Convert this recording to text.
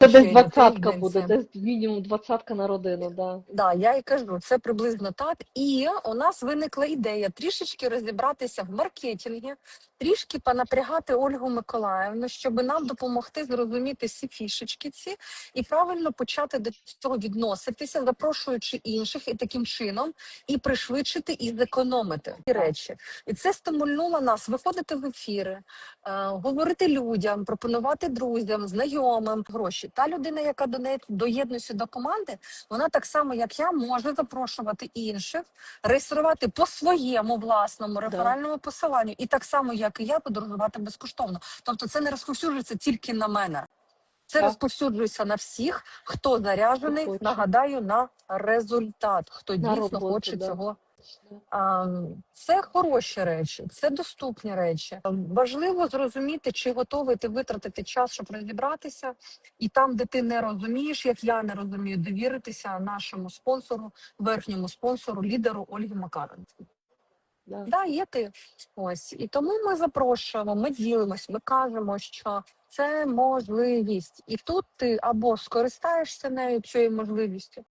Це десь двадцятка буде, десь мінімум двадцятка на родину, да. Да, я і кажу, це приблизно так. І у нас виникла ідея трішечки розібратися в маркетингі, трішки понапрягати Ольгу Миколаївну, щоб нам допомогти зрозуміти всі фішечки ці і правильно почати до цього відноситися, запрошуючи інших і таким чином і пришвидшити і зекономити ці речі. І це стимульнуло нас виходити в ефіри, е, говорити людям, пропонувати друзям, знайомим гроші. Та людина, яка до неї доєднується до команди, вона так само, як я, може запрошувати інших, реєструвати по своєму власному реферальному посиланню, і так само, як і я, подорожувати безкоштовно. Тобто, це не розповсюджується тільки на мене. Це Так. розповсюджується на всіх, хто заряджений, нагадаю, на результат, хто На дійсно роботу, хоче да. цього Це хороші речі, це доступні речі. Важливо зрозуміти, чи готовий ти витратити час, щоб розібратися, і там, де ти не розумієш, як я не розумію, довіритися нашому спонсору, верхньому спонсору, лідеру Ольгі Макаренко. Да. Да, є ти. Ось і тому ми запрошуємо, ми ділимось, ми кажемо, що це можливість, і тут ти або скористаєшся нею цією можливістю,